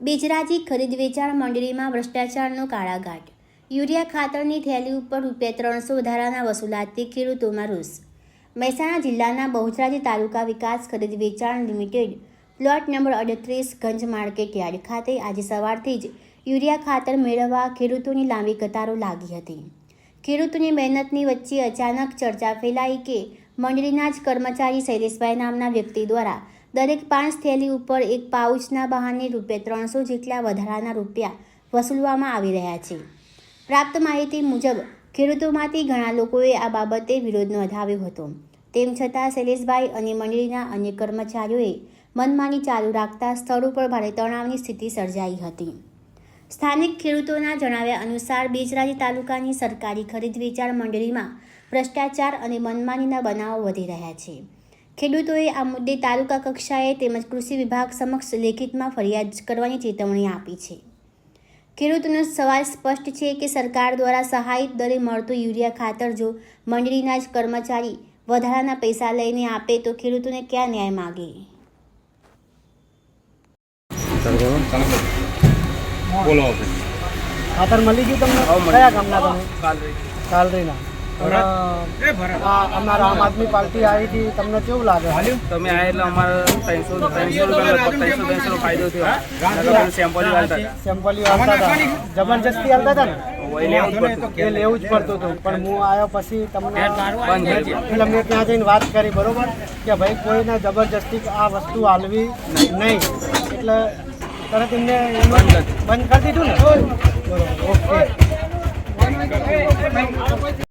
બેચરાજી ખરીદ વેચાણ મંડળીમાં ભ્રષ્ટાચારનો કાળાઘાટ. યુરિયા ખાતરની થેલી ઉપર રૂપિયા ત્રણસો વધારાના વસૂલાતથી ખેડૂતોમાં રોષ. મહેસાણા જિલ્લાના Bahucharaji Taluka Vikas Kharid Vechan limited plot number અડત્રીસ ગંજ market yard ખાતે આજે સવારથી જ યુરિયા ખાતર મેળવવા ખેડૂતોની લાંબી કતારો લાગી હતી. ખેડૂતોની મહેનતની વચ્ચે અચાનક ચર્ચા ફેલાઈ કે મંડળીના જ કર્મચારી શૈલેષભાઈ નામના વ્યક્તિ દ્વારા દરેક પાંચ થેલી ઉપર એક પાઉચના બહાને રૂપે ત્રણસો જેટલા વધારાના રૂપિયા વસૂલવામાં આવી રહ્યા છે. પ્રાપ્ત માહિતી મુજબ, ખેડૂતોમાંથી ઘણા લોકોએ આ બાબતે વિરોધ નોંધાવ્યો હતો. તેમ છતાં, શૈલેષભાઈ અને મંડળીના અન્ય કર્મચારીઓએ મનમાની ચાલુ રાખતા સ્થળ ઉપર ભારે તણાવની સ્થિતિ સર્જાઈ હતી. સ્થાનિક ખેડૂતોના જણાવ્યા અનુસાર બેચરાજી તાલુકાની સરકારી ખરીદ વેચાણ મંડળીમાં ભ્રષ્ટાચાર અને મનમાનીના બનાવો વધી રહ્યા છે. ખેડૂતોએ આ મુદ્દે તાલુકા કક્ષાએ તેમજ કૃષિ વિભાગ સમક્ષ લેખિતમાં ફરિયાદ કરવાની ચેતવણી આપી છે. ખેડૂતોનો સવાલ સ્પષ્ટ છે કે સરકાર દ્વારા સહાયિત દરે મળતું યુરિયા ખાતર જો મંડળીના જ કર્મચારી વધારાના પૈસા લઈને આપે તો ખેડૂતોને ક્યાં ન્યાય માગે? બોલો ખાતર મળી ગયું તમને? કયા કામના તમે? કાલે કાલરીના? અમારા આમ આદમી પાર્ટી આવી હતી તમને કેવું લાગે? તમે આ એટલે અમારે ત્રણસો ત્રણસો રૂપિયા ત્રણસો ત્રણસો ફાયદો થયો. સેમ્પલ વાળતા સેમ્પલી આવતા હતા. જબરજસ્તી આવતા હતા ને? લેવું જ પડતું. એ લેવું જ પડતું હતું. પણ હું આવ્યો પછી તમને એટલે મેં ત્યાં જઈને વાત કરી બરોબર? કે ભાઈ કોઈને જબરજસ્તી આ વસ્તુ હાલવી નહીં. એટલે તરત એમને બંધ કરી દીધું ને? બરોબર ઓકે.